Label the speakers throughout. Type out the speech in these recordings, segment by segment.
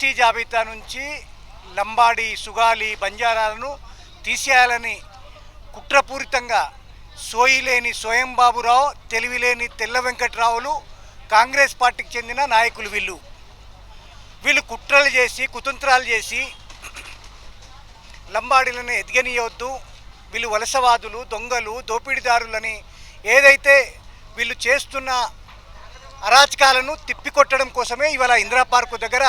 Speaker 1: ST జాబితా నుంచి లంబాడి సుగాలి బంజారాలను తీసేయాలని కుట్రపూరితంగా సోయిలేని స్వయంబాబురావు తెలివిలేని తెల్ల వెంకట్రావులు కాంగ్రెస్ పార్టీకి చెందిన నాయకులు వీళ్ళు. వీళ్ళు కుట్రలు చేసి కుతంత్రాలు చేసి లంబాడీలను ఎదిగనీయవద్దు. వీళ్ళు వలసవాదులు దొంగలు దోపిడీదారులని ఏదైతే వీళ్ళు చేస్తున్న అరాచకాలను తిప్పికొట్టడం కోసమే ఇవాళ ఇందిరా పార్కు దగ్గర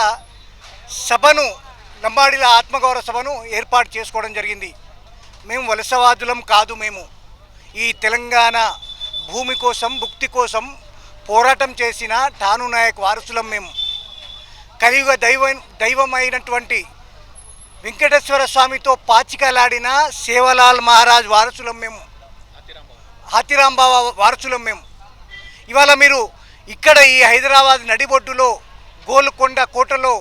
Speaker 1: సభను లంబాడీల ఆత్మగౌరవ సభను ఏర్పాటు చేసుకోవడం జరిగింది. మేము వలసవాదులం కాదు మేము. ఈ తెలంగాణ భూమి కోసం భుక్తి కోసం పోరాటం చేసిన ఠాను నాయక్ వారసులం మేము. కలియుగ దైవం దైవమైనటువంటి వెంకటేశ్వర స్వామితో పాచికలాడిన సేవలాల్ మహారాజ్ వారసులం మేము. హాతిరాం బాబా వారసులం మేము. ఇవాళ మీరు ఇక్కడ ఈ హైదరాబాద్ నడిబొడ్డులో గోల్కొండ కోటలో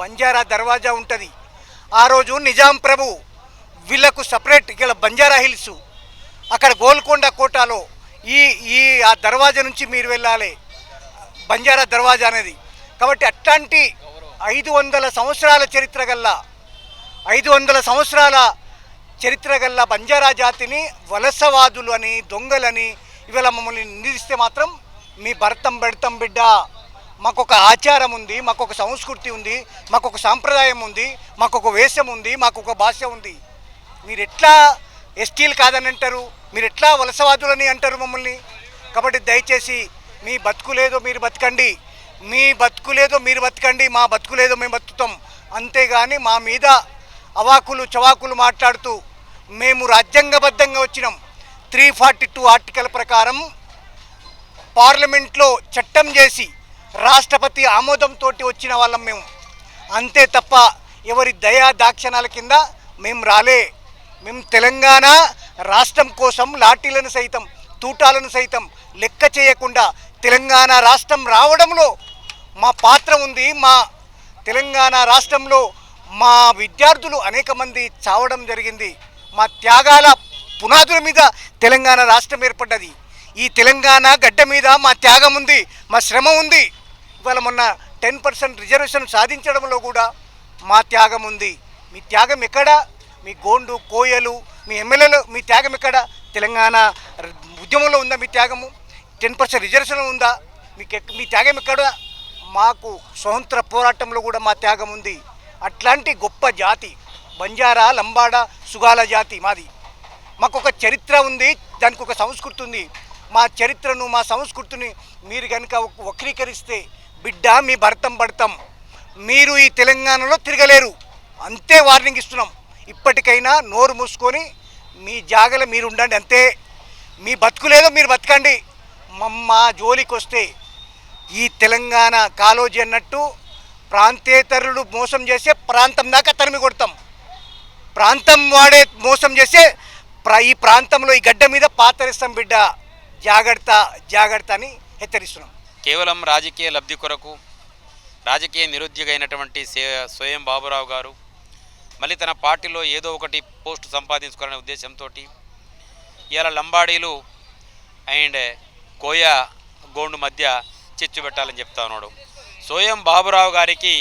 Speaker 1: బంజారా దర్వాజా ఉంటుంది. ఆ రోజు నిజాం ప్రభు వీళ్ళకు సపరేట్ ఇక్కడ బంజారా హిల్స్. అక్కడ గోల్కొండ కోటలో ఈ ఈ ఆ దర్వాజా నుంచి మీరు వెళ్ళాలి. బంజారా దర్వాజా అనేది. కాబట్టి అట్లాంటి ఐదు వందల సంవత్సరాల చరిత్ర గల్లా ఐదు వందల సంవత్సరాల చరిత్ర గల్ల బంజారా జాతిని వలసవాదులు అని దొంగలని ఇవాళ మమ్మల్ని నిందిస్తే మాత్రం మీ భర్తం పెడతాం బిడ్డ. మాకు ఒక ఆచారం ఉంది మాకు ఒక సంస్కృతి ఉంది మాకు ఒక సాంప్రదాయం ఉంది మాకు ఒక వేషం ఉంది మాకు ఒక భాష ఉంది. మీరు ఎట్లా ఎస్టీలు కాదని అంటారు మీరు ఎట్లా వలసవాదులని అంటారు మమ్మల్ని? కాబట్టి దయచేసి మీ బతుకులేదో మీరు బతకండి మీ బతుకులేదో మీరు బతకండి మా బతుకులేదో మేము బతుకుతాం. అంతేగాని మా మీద అవాకులు చవాకులు మాట్లాడుతూ మేము రాజ్యాంగబద్ధంగా వచ్చినాం. త్రీ ఫార్టీ టూ ఆర్టికల్ ప్రకారం పార్లమెంట్లో చట్టం చేసి రాష్ట్రపతి ఆమోదంతో వచ్చిన వాళ్ళం మేము. అంతే తప్ప ఎవరి దయా దాక్షణాల కింద మేము రాలే. మేము తెలంగాణ రాష్ట్రం కోసం లాఠీలను సైతం తూటాలను సైతం లెక్క చేయకుండా తెలంగాణ రాష్ట్రం రావడంలో మా పాత్ర ఉంది. మా తెలంగాణ రాష్ట్రంలో మా విద్యార్థులు అనేక మంది చావడం జరిగింది. మా త్యాగాల పునాదుల మీద తెలంగాణ రాష్ట్రం ఏర్పడ్డది. ఈ తెలంగాణ గడ్డ మీద మా త్యాగం ఉంది మా శ్రమ ఉంది. ఇవాళ మొన్న టెన్ పర్సెంట్ రిజర్వేషన్ సాధించడంలో కూడా మా త్యాగం ఉంది. మీ త్యాగం ఎక్కడ? మీ గోండు కోయలు మీ ఎమ్మెల్యేలు మీ త్యాగం ఎక్కడ? తెలంగాణ ఉద్యమంలో ఉందా మీ త్యాగము? టెన్ పర్సెంట్ రిజర్వేషన్ ఉందా? మీకు మీ త్యాగం ఎక్కడ? మాకు స్వతంత్ర పోరాటంలో కూడా మా త్యాగం ఉంది. అట్లాంటి గొప్ప జాతి బంజారా లంబాడ సుగాల జాతి మాది. మాకు ఒక చరిత్ర ఉంది దానికి ఒక సంస్కృతి ఉంది. మా చరిత్రను మా సంస్కృతిని మీరు కనుక వక్రీకరిస్తే బిడ్డ మీ భర్తం పడతాం. మీరు ఈ తెలంగాణలో తిరగలేరు. అంతే వార్నింగ్ ఇస్తున్నాం. ఇప్పటికైనా నోరు మూసుకొని మీ జాగల మీరు ఉండండి అంతే. మీ బతుకులేదో మీరు బతకండి. మమ్మ జోలికి వస్తే ఈ తెలంగాణ కాలోజీ అన్నట్టు ప్రాంతేతరులు మోసం చేసే ప్రాంతం దాకా తరిమి కొడతాం. ప్రాంతం వాడే మోసం చేసే ఈ ప్రాంతంలో ఈ గడ్డ మీద పాతరిస్తాం బిడ్డ. జాగ్రత్త జాగ్రత్త అని హెచ్చరిస్తున్నాం.
Speaker 2: కేవలం రాజకీయ లబ్ధి కొరకు రాజకీయ నిరుద్యోగైనటువంటి స్వయం బాబురావు గారు మళ్ళీ తన పార్టీలో ఏదో ఒకటి పోస్ట్ సంపాదించుకోవాలనే ఉద్దేశంతో ఇవాళ లంబాడీలు అండ్ కోయా గోండు మధ్య చిచ్చు పెట్టాలని చెప్తా ఉన్నాడు. స్వయం బాబురావు గారికి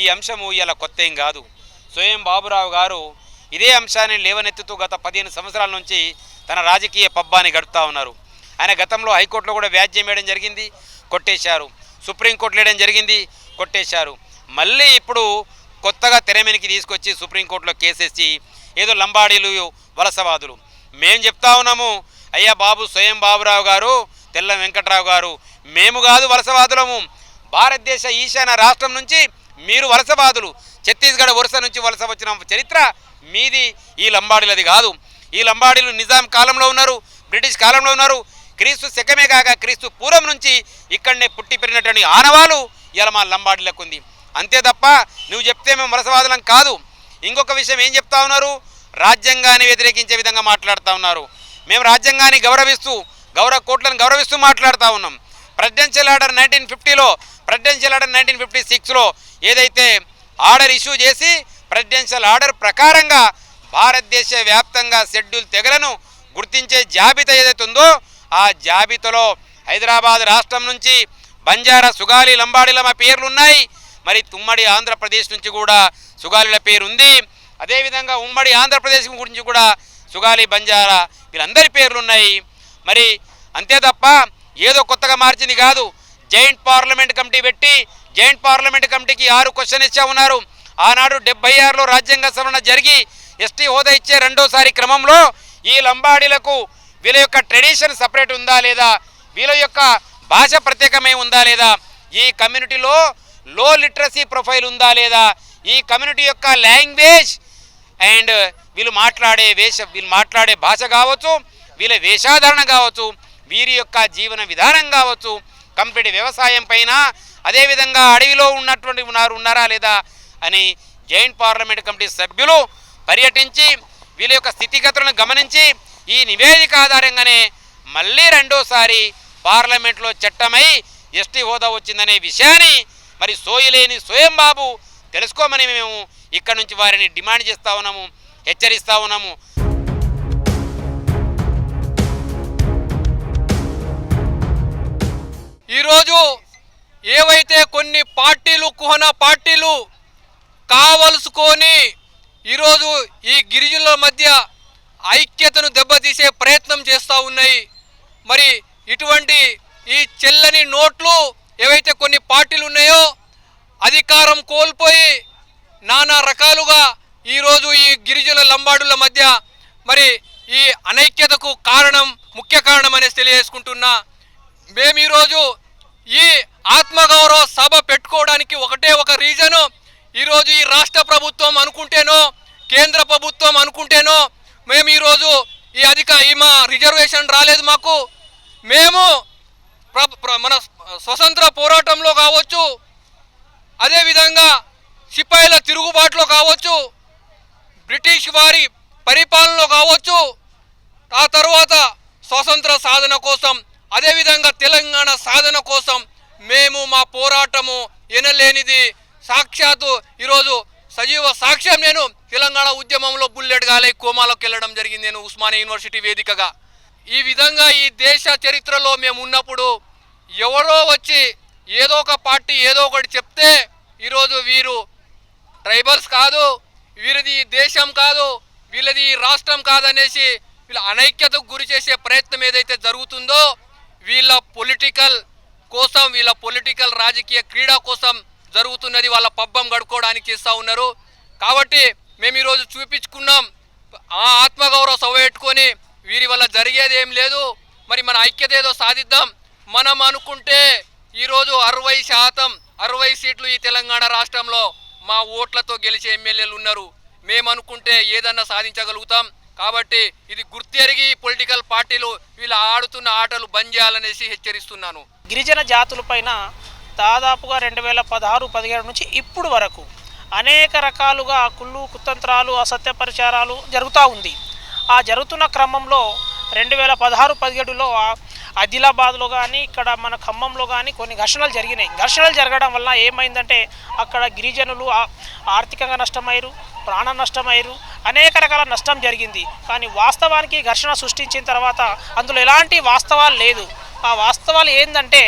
Speaker 2: ఈ అంశము ఇలా కొత్త ఏం కాదు. స్వయం బాబురావు గారు ఇదే అంశాన్ని లేవనెత్తుతూ గత పదిహేను సంవత్సరాల నుంచి తన రాజకీయ పబ్బాన్ని గడుపుతా ఉన్నారు. ఆయన గతంలో హైకోర్టులో కూడా వ్యాజ్యం వేయడం జరిగింది. కొట్టేశారు. సుప్రీంకోర్టు వేయడం జరిగింది కొట్టేశారు. మళ్ళీ ఇప్పుడు కొత్తగా తెరమీనికి తీసుకొచ్చి సుప్రీంకోర్టులో కేసేసి ఏదో లంబాడీలు వలసవాదులు. మేం చెప్తా ఉన్నాము అయ్యా బాబు స్వయం బాబురావు గారు తెల్ల వెంకట్రావు గారు మేము కాదు వలసవాదులము. భారతదేశ ఈశాన్య రాష్ట్రం నుంచి మీరు వలసవాదులు. ఛత్తీస్గఢ్ వరుస నుంచి వలస వచ్చిన చరిత్ర మీది ఈ లంబాడీలది కాదు. ఈ లంబాడీలు నిజాం కాలంలో ఉన్నారు బ్రిటిష్ కాలంలో ఉన్నారు క్రీస్తు శకమే కాక క్రీస్తు పూర్వం నుంచి ఇక్కడనే పుట్టి పెరిగినటువంటి ఆనవాలు ఇలా మా లంబాడిలకు ఉంది. అంతే తప్ప నువ్వు చెప్తే మేము వలసవాదులం కాదు. ఇంకొక విషయం ఏం చెప్తా ఉన్నారు? రాజ్యాంగాన్ని వ్యతిరేకించే విధంగా మాట్లాడుతూ ఉన్నారు. మేము రాజ్యాంగాన్ని గౌరవిస్తూ గౌరవ కోట్లను గౌరవిస్తూ మాట్లాడుతూ ఉన్నాం. ప్రెసిడెన్షియల్ ఆర్డర్ నైన్టీన్ ఫిఫ్టీలో ప్రెసిడెన్షియల్ ఆర్డర్ నైన్టీన్ ఫిఫ్టీ సిక్స్లో ఏదైతే ఆర్డర్ ఇష్యూ చేసి ప్రెసిడెన్షియల్ ఆర్డర్ ప్రకారంగా భారతదేశ వ్యాప్తంగా షెడ్యూల్ తెగలను గుర్తించే జాబితా ఏదైతే ఉందో ఆ జాబితాలో హైదరాబాద్ రాష్ట్రం నుంచి బంజారా సుగాలి లంబాడీల మా పేర్లు ఉన్నాయి మరి తుమ్మడి ఆంధ్రప్రదేశ్ నుంచి కూడా సుగాలిల పేరు ఉంది అదేవిధంగా ఉమ్మడి ఆంధ్రప్రదేశ్ గురించి కూడా సుగాలి బంజారా వీళ్ళందరి పేర్లు ఉన్నాయి మరి అంతే తప్ప ఏదో కొత్తగా మార్చింది కాదు. జాయింట్ పార్లమెంట్ కమిటీ పెట్టి జైంట్ పార్లమెంట్ కమిటీకి ఆరు క్వశ్చన్ ఇచ్చా ఉన్నారు. ఆనాడు డెబ్బై ఆరులో రాజ్యాంగ సవరణ జరిగి ఎస్టీ హోదా ఇచ్చే రెండోసారి క్రమంలో ఈ లంబాడీలకు వీళ్ళ యొక్క ట్రెడిషన్ సపరేట్ ఉందా లేదా? వీళ్ళ యొక్క భాష ప్రత్యేకమై ఉందా లేదా? ఈ కమ్యూనిటీలో లో లిటరసీ ప్రొఫైల్ ఉందా లేదా? ఈ కమ్యూనిటీ యొక్క లాంగ్వేజ్ అండ్ వీళ్ళు మాట్లాడే వేష వీళ్ళు మాట్లాడే భాష కావచ్చు వీళ్ళ వేషాధారణ కావచ్చు వీరి యొక్క జీవన విధానం కావచ్చు కంప్లీట్ వ్యవసాయం పైన అదేవిధంగా అడవిలో ఉన్నటువంటి ఉన్నారు ఉన్నారా లేదా అని జాయింట్ పార్లమెంట్ కమిటీ సభ్యులు పర్యటించి వీళ్ళ యొక్క స్థితిగతులను గమనించి ఈ నివేదిక ఆధారంగానే మళ్ళీ రెండోసారి పార్లమెంట్లో చట్టమై ఎస్టీ హోదా వచ్చిందనే విషయాన్ని మరి సోయలేని స్వయం బాబు తెలుసుకోమని మేము ఇక్కడ నుంచి వారిని డిమాండ్ చేస్తా ఉన్నాము హెచ్చరిస్తా ఉన్నాము.
Speaker 3: ఈరోజు ఏవైతే కొన్ని పార్టీలు కుహన పార్టీలు కావలసుకొని ఈరోజు ఈ గిరిజనుల మధ్య ఐక్యతను దెబ్బతీసే ప్రయత్నం చేస్తూ ఉన్నాయి. మరి ఇటువంటి ఈ చెల్లని నోట్లు ఏవైతే కొన్ని పార్టీలు ఉన్నాయో అధికారం కోల్పోయి నానా రకాలుగా ఈరోజు ఈ గిరిజనుల లంబాడుల మధ్య మరి ఈ అనైక్యతకు కారణం ముఖ్య కారణం అనేసి తెలియజేసుకుంటున్నా. మేము ఈరోజు ఈ ఆత్మగౌరవ సభ పెట్టుకోవడానికి ఒకటే ఒక రీజను ఈరోజు ఈ రాష్ట్ర ప్రభుత్వం అను కేంద్ర ప్రభుత్వం అనుకుంటేనో మేము ఈరోజు ఈ మా రిజర్వేషన్ రాలేదు మాకు. మేము ప్ర- మన స్వతంత్ర పోరాటంలో కావచ్చు అదేవిధంగా సిపాయిల తిరుగుబాటులో కావచ్చు బ్రిటిష్ వారి పరిపాలనలో కావచ్చు ఆ తర్వాత స్వతంత్ర సాధన కోసం అదేవిధంగా తెలంగాణ సాధన కోసం మేము మా పోరాటము ఎనలేనిది. సాక్షాత్తు ఈరోజు సజీవ సాక్ష్యం నేను తెలంగాణ ఉద్యమంలో బుల్లెట్ గాలై కోమాలోకి వెళ్ళడం జరిగింది. నేను ఉస్మానియా యూనివర్సిటీ వేదికగా. ఈ విధంగా ఈ దేశ చరిత్రలో మేము ఉన్నప్పుడు ఎవరో వచ్చి ఏదో ఒక పార్టీ ఏదో ఒకటి చెప్తే ఈరోజు వీరు ట్రైబల్స్ కాదు వీరిది దేశం కాదు వీళ్ళది ఈ రాష్ట్రం కాదనేసి వీళ్ళ అనైక్యతకు గురి చేసే ప్రయత్నం ఏదైతే జరుగుతుందో వీళ్ళ పొలిటికల్ కోసం వీళ్ళ పొలిటికల్ రాజకీయ క్రీడా కోసం జరుగుతున్నది వాళ్ళ పబ్బం గడుకోవడానికి చేస్తూ ఉన్నారు. కాబట్టి మేము ఈరోజు చూపించుకున్నాం. ఆ ఆత్మగౌరవ సభ పెట్టుకొని వీరి వల్ల జరిగేది ఏం లేదు. మరి మన ఐక్యత ఏదో సాధిద్దాం. మనం అనుకుంటే ఈరోజు అరవై శాతం అరవై సీట్లు ఈ తెలంగాణ రాష్ట్రంలో మా ఓట్లతో గెలిచే ఎమ్మెల్యేలు ఉన్నారు. మేము అనుకుంటే ఏదన్నా సాధించగలుగుతాం. కాబట్టి ఇది గుర్తెరిగి పొలిటికల్ పార్టీలు వీళ్ళు ఆడుతున్న ఆటలు బంద్ చేయాలనేసి హెచ్చరిస్తున్నాను.
Speaker 4: గిరిజన జాతులపైన దాదాపుగా రెండు వేల పదహారు పదిహేడు నుంచి ఇప్పుడు వరకు అనేక రకాలుగా కుళ్ళు కుతంత్రాలు అసత్య పరిచారాలు జరుగుతూ ఉంది. ఆ జరుగుతున్న క్రమంలో రెండు వేల పదహారు పదిహేడులో ఆదిలాబాద్లో కానీ ఇక్కడ మన ఖమ్మంలో కానీ కొన్ని ఘర్షణలు జరిగినాయి. ఘర్షణలు జరగడం వల్ల ఏమైందంటే అక్కడ గిరిజనులు ఆర్థికంగా నష్టమయ్యారు ప్రాణ నష్టమయ్యారు అనేక రకాల నష్టం జరిగింది. కానీ వాస్తవానికి ఘర్షణ సృష్టించిన తర్వాత అందులో ఎలాంటి వాస్తవాలు లేదు. ఆ వాస్తవాలు ఏంటంటే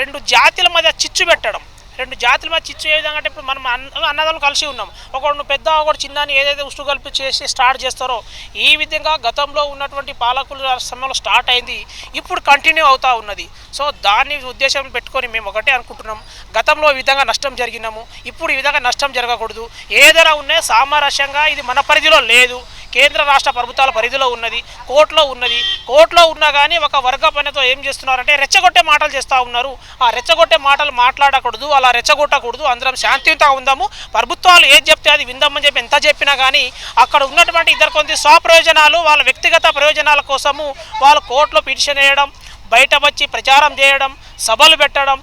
Speaker 4: రెండు జాతుల మధ్య చిచ్చు పెట్టడం. రెండు జాతుల మధ్య చిచ్చు ఏ విధంగా అంటే ఇప్పుడు మనం అన్న అన్నదమ్ములు కలిసి ఉన్నాం. ఒకడు పెద్ద ఒకడు చిన్న అని ఏదైతే ఉష్టు కలిపి చేసి స్టార్ట్ చేస్తారో ఈ విధంగా గతంలో ఉన్నటువంటి పాలకుల సమయంలో స్టార్ట్ అయింది. ఇప్పుడు కంటిన్యూ అవుతా ఉన్నది. సో దాన్ని ఉద్దేశం పెట్టుకొని మేము ఒకటే అనుకుంటున్నాం. గతంలో ఈ విధంగా నష్టం జరిగినాము. ఇప్పుడు ఈ విధంగా నష్టం జరగకూడదు. ఏదైనా ఉన్నా సామరస్యంగా ఇది మన పరిధిలో లేదు. కేంద్ర రాష్ట్ర ప్రభుత్వాల పరిధిలో ఉన్నది కోర్టులో ఉన్నది. కోర్టులో ఉన్నా కానీ ఒక వర్గ పనితో ఏం చేస్తున్నారంటే రెచ్చగొట్టే మాటలు చేస్తూ ఉన్నారు. ఆ రెచ్చగొట్టే మాటలు మాట్లాడకూడదు అలా రెచ్చగొట్టకూడదు. అందరం శాంతియుతంగా ఉందాము. ప్రభుత్వాలు ఏది చెప్తే అది విందామని చెప్పి ఎంత చెప్పినా కానీ అక్కడ ఉన్నటువంటి ఇద్దరు కొంత స్వప్రయోజనాలు వాళ్ళ వ్యక్తిగత ప్రయోజనాల కోసము వాళ్ళు కోర్టులో పిటిషన్ వేయడం బయట వచ్చి ప్రచారం చేయడం సభలు పెట్టడం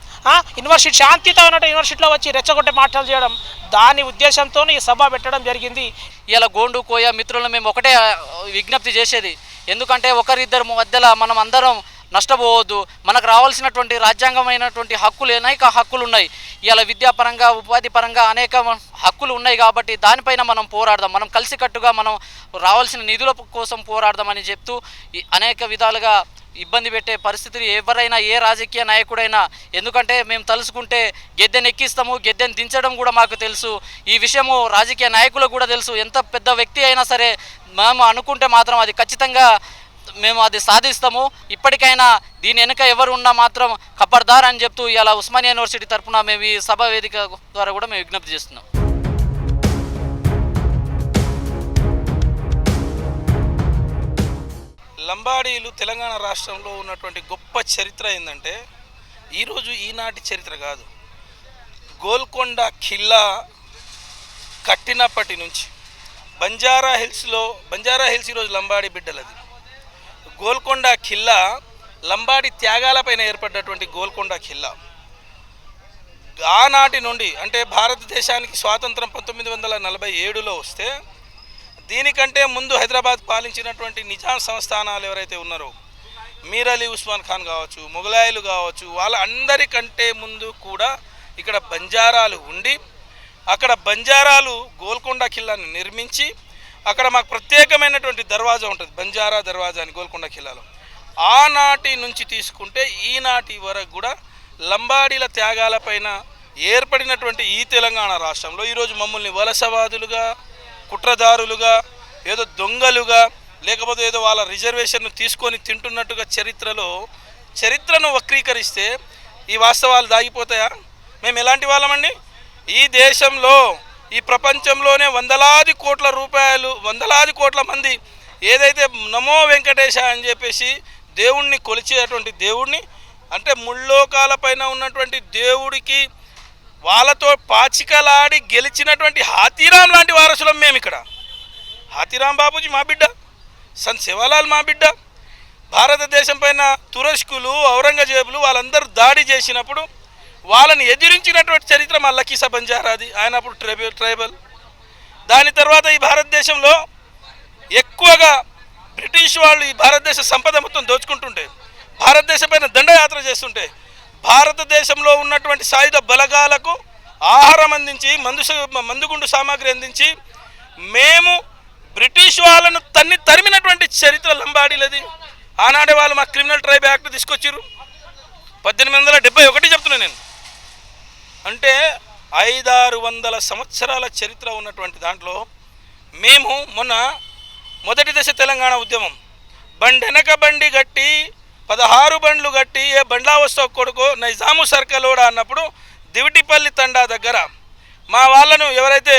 Speaker 4: యూనివర్సిటీ శాంతితో ఉన్నట్టు యూనివర్సిటీలో వచ్చి రెచ్చగొట్టే మాటలు చేయడం దాని ఉద్దేశంతో ఈ సభ పెట్టడం జరిగింది.
Speaker 5: ఇలా గోండు కోయ మిత్రులను మేము ఒకటే విజ్ఞప్తి చేసేది. ఎందుకంటే ఒకరిద్దరు మధ్యలో మనం అందరం నష్టపోవద్దు. మనకు రావాల్సినటువంటి రాజ్యాంగమైనటువంటి హక్కులు అనేక హక్కులు ఉన్నాయి. ఇలా విద్యాపరంగా ఉపాధి పరంగా అనేక హక్కులు ఉన్నాయి కాబట్టి దానిపైన మనం పోరాడదాం. మనం కలిసికట్టుగా మనం రావాల్సిన నిధుల కోసం పోరాడదామని చెప్తూ అనేక విధాలుగా ఇబ్బంది పెట్టే పరిస్థితులు ఎవరైనా ఏ రాజకీయ నాయకుడైనా ఎందుకంటే మేము తలుసుకుంటే గెద్దెని ఎక్కిస్తాము గెద్దెని దించడం కూడా మాకు తెలుసు. ఈ విషయము రాజకీయ నాయకులకు కూడా తెలుసు. ఎంత పెద్ద వ్యక్తి అయినా సరే మేము అనుకుంటే మాత్రం అది ఖచ్చితంగా మేము అది సాధిస్తాము. ఇప్పటికైనా దీని వెనుక ఎవరు ఉన్నా మాత్రం ఖబర్దార్ అని చెప్తూ ఇలా ఉస్మానియా యూనివర్సిటీ తరఫున మేము ఈ సభ వేదిక ద్వారా కూడా మేము విజ్ఞప్తి చేస్తున్నాం.
Speaker 6: లంబాడీలు తెలంగాణ రాష్ట్రంలో ఉన్నటువంటి గొప్ప చరిత్ర ఏంటంటే ఈరోజు ఈనాటి చరిత్ర కాదు. గోల్కొండ ఖిల్లా కట్టినప్పటి నుంచి బంజారా హిల్స్లో బంజారా హిల్స్ ఈరోజు లంబాడీ బిడ్డలది. గోల్కొండ ఖిల్లా లంబాడి త్యాగాలపైన ఏర్పడ్డటువంటి గోల్కొండ ఖిల్లా. ఆనాటి నుండి అంటే భారతదేశానికి స్వాతంత్రం పంతొమ్మిది వందల నలభై ఏడులో వస్తే దీనికంటే ముందు హైదరాబాద్ పాలించినటువంటి నిజాం సంస్థానాలు ఎవరైతే ఉన్నారో మీర్ అలీ ఉస్మాన్ ఖాన్ కావచ్చు మొఘలాయులు కావచ్చు వాళ్ళ అందరికంటే ముందు కూడా ఇక్కడ బంజారాలు ఉండి అక్కడ బంజారాలు గోల్కొండ ఖిల్లాని నిర్మించి అక్కడ మాకు ప్రత్యేకమైనటువంటి దర్వాజా ఉంటుంది బంజారా దర్వాజా అని గోల్కొండ ఖిల్లాలో. ఆనాటి నుంచి తీసుకుంటే ఈనాటి వరకు కూడా లంబాడీల త్యాగాలపైన ఏర్పడినటువంటి ఈ తెలంగాణ రాష్ట్రంలో ఈరోజు మమ్మల్ని వలసవాదులుగా కుట్రదారులుగా ఏదో దొంగలుగా లేకపోతే ఏదో వాళ్ళ రిజర్వేషన్ను తీసుకొని తింటున్నట్టుగా చరిత్రలో చరిత్రను వక్రీకరిస్తే ఈ వాస్తవాలు దాగిపోతాయా? మేము ఎలాంటి వాళ్ళమండి? ఈ దేశంలో ఈ ప్రపంచంలోనే వందలాది కోట్ల రూపాయలు వందలాది కోట్ల మంది ఏదైతే నమో వెంకటేశ అని చెప్పేసి దేవుణ్ణి కొలిచేటువంటి దేవుణ్ణి అంటే ముల్లోకాలపైన ఉన్నటువంటి దేవుడికి వాళ్ళతో పాచికలాడి గెలిచినటువంటి హాతీరాం లాంటి వారసులం మేము ఇక్కడ హాతీరాం బాబుజీ మా బిడ్డ సంత్ శివలాల్ మా బిడ్డ భారతదేశం పైన తురష్కులు ఔరంగజేబులు వాళ్ళందరూ దాడి చేసినప్పుడు వాళ్ళని ఎదిరించినటువంటి చరిత్ర మా లకీసా బంజారాది ఆయన అప్పుడు ట్రైబల్ ట్రైబల్. దాని తర్వాత ఈ భారతదేశంలో ఎక్కువగా బ్రిటిష్ వాళ్ళు ఈ భారతదేశ సంపద మొత్తం దోచుకుంటుంటే భారతదేశం పైన దండయాత్ర చేస్తుంటే భారతదేశంలో ఉన్నటువంటి సాయుధ బలగాలకు ఆహారం అందించి మందు మందుగుండు సామాగ్రి అందించి మేము బ్రిటిష్ వాళ్ళను తన్ని తరిమినటువంటి చరిత్ర లంబాడీలది. ఆనాడే వాళ్ళు మా క్రిమినల్ ట్రైబ్ యాక్ట్ తీసుకొచ్చారు పద్దెనిమిది వందల డెబ్బై ఒకటి చెప్తున్నా నేను. అంటే ఐదారు వందల సంవత్సరాల చరిత్ర ఉన్నటువంటి దాంట్లో మేము మొన్న మొదటి దశ తెలంగాణ ఉద్యమం. బండెనక బండి గట్టి పదహారు బండ్లు కట్టి ఏ బండ్లా వస్తావు కొడుకో నైజాము సర్కలోడా అన్నప్పుడు దివిటిపల్లి తండా దగ్గర మా వాళ్ళను ఎవరైతే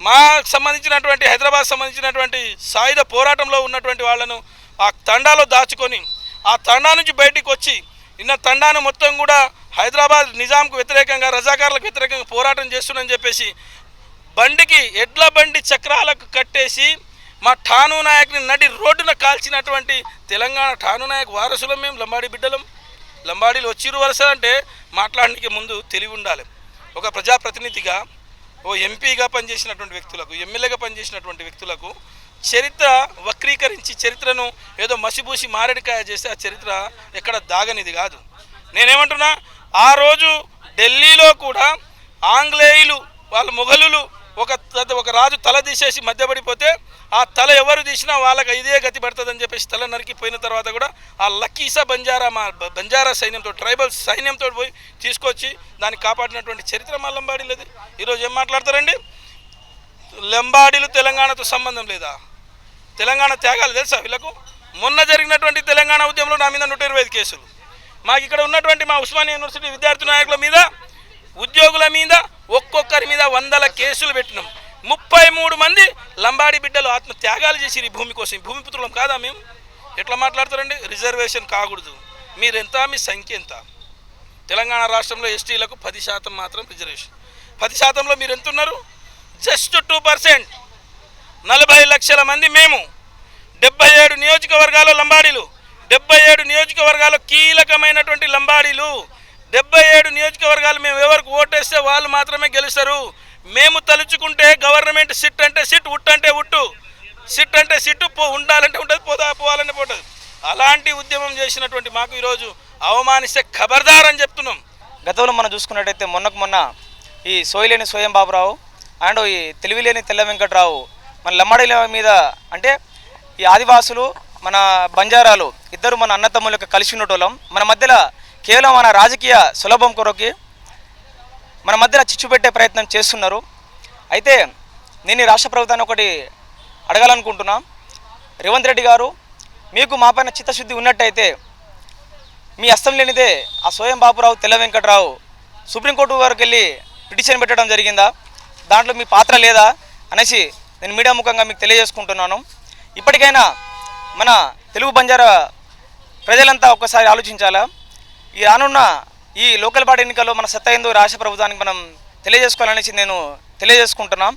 Speaker 6: మా సంబంధించినటువంటి హైదరాబాద్ సంబంధించినటువంటి సాయుధ పోరాటంలో ఉన్నటువంటి వాళ్ళను ఆ తండాలో దాచుకొని ఆ తండా నుంచి బయటికి వచ్చి నిన్న తండాను మొత్తం కూడా హైదరాబాద్ నిజాంకు వ్యతిరేకంగా రజాకారులకు వ్యతిరేకంగా పోరాటం చేస్తుందని చెప్పేసి బండికి ఎడ్ల బండి చక్రాలకు కట్టేసి మా ఠాను నాయక్ని నడి రోడ్డున కాల్చినటువంటి తెలంగాణ ఠాను నాయక్ వారసులం మేము లంబాడి బిడ్డలం. లంబాడీలు వచ్చిరు వలస అంటే మాట్లాడడానికి ముందు తెలివి ఉండాలి. ఒక ప్రజాప్రతినిధిగా ఓ ఎంపీగా పనిచేసినటువంటి వ్యక్తులకు ఎమ్మెల్యేగా పనిచేసినటువంటి వ్యక్తులకు చరిత్ర వక్రీకరించి చరిత్రను ఏదో మసిబూసి మారేడికాయ చేస్తే ఆ చరిత్ర ఎక్కడ దాగనిది కాదు. నేనేమంటున్నా ఆ రోజు ఢిల్లీలో కూడా ఆంగ్లేయులు వాళ్ళ మొఘలులు ఒక త- ఒక రాజు తల తీసేసి మధ్యపడిపోతే ఆ తల ఎవరు తీసినా వాళ్ళకి ఇదే గతి పడుతుందని చెప్పేసి తల నరికిపోయిన తర్వాత కూడా ఆ లక్కీసా బంజారా మా బ- బంజారా సైన్యంతో ట్రైబల్ సైన్యంతో పోయి తీసుకొచ్చి దాన్ని కాపాడినటువంటి చరిత్ర మా లంబాడీలది ఈరోజు ఏం మాట్లాడతారండి? లంబాడీలు తెలంగాణతో సంబంధం లేదా? తెలంగాణ త్యాగాలు తెలుసా వీళ్ళకు? మొన్న జరిగినటువంటి తెలంగాణ ఉద్యమంలో నా మీద నూట ఇరవై ఐదు కేసులు. మాకు ఇక్కడ ఉన్నటువంటి మా ఉస్మానియా యూనివర్సిటీ విద్యార్థి నాయకుల మీద ఉద్యోగుల మీద ఒక్కొక్కరి మీద వందల కేసులు పెట్టినాం. ముప్పై మూడు మంది లంబాడి బిడ్డలు ఆత్మ త్యాగాలు చేసి ఈ భూమి కోసం. భూమి పుత్రులం కాదా మేము? ఎట్లా మాట్లాడతారండి? రిజర్వేషన్ కాకూడదు. మీరెంత? మీ సంఖ్య ఎంత? తెలంగాణ రాష్ట్రంలో ఎస్టీలకు పది శాతం మాత్రం రిజర్వేషన్. పది శాతంలో మీరు ఎంత ఉన్నారు జస్ట్ టూ పర్సెంట్. నలభై లక్షల మంది మేము. డెబ్బై ఏడు నియోజకవర్గాల్లో లంబాడీలు. డెబ్బై ఏడు నియోజకవర్గాల్లో కీలకమైనటువంటి లంబాడీలు. డెబ్బై ఏడు నియోజకవర్గాలు మేము ఎవరికి ఓటేస్తే వాళ్ళు మాత్రమే గెలుస్తారు. మేము తలుచుకుంటే గవర్నమెంట్ సిట్ అంటే సిట్ ఉట్ అంటే ఉట్టు. సిట్ అంటే సిట్టు పో ఉండాలంటే ఉంటుంది పోదా పోవాలంటే పోతుంది అలాంటి ఉద్యమం చేసినటువంటి మాకు ఈరోజు అవమానిస్తే ఖబర్దార్ అని చెప్తున్నాం.
Speaker 7: గతంలో మనం చూసుకున్నట్టయితే మొన్నకు మొన్న ఈ సోయలేని స్వయం బాబురావు అండ్ ఈ తెలివిలేని తెల్ల వెంకట్రావు మన లమ్మడిల మీద అంటే ఈ ఆదివాసులు మన బంజారాలు ఇద్దరు మన అన్నతమ్ములకు కలిసి ఉండటం మన మధ్యలో కేవలం మన రాజకీయ సులభం కొరకి మన మధ్యన చిచ్చు పెట్టే ప్రయత్నం చేస్తున్నారు. అయితే నేను రాష్ట్ర ప్రభుత్వాన్ని ఒకటి అడగాలనుకుంటున్నా. రేవంత్ రెడ్డి గారు మీకు మాపైన చిత్తశుద్ధి ఉన్నట్టయితే మీ అస్తం లేనిదే ఆ స్వయం బాపురావు తెల్ల వెంకటరావు సుప్రీంకోర్టు వరకు వెళ్ళి పిటిషన్ పెట్టడం జరిగిందా? దాంట్లో మీ పాత్ర లేదా అనేసి నేను మీడియా ముఖంగా మీకు తెలియజేసుకుంటున్నాను. ఇప్పటికైనా మన తెలుగు బంజారా ప్రజలంతా ఒక్కసారి ఆలోచించాలా? ఈ రానున్న ఈ లోకల్ బాడీ ఎన్నికల్లో మన సత్తా ఏందో రాష్ట్ర ప్రభుత్వానికి మనం తెలియజేసుకోవాలనేసి నేను తెలియజేసుకుంటున్నాం.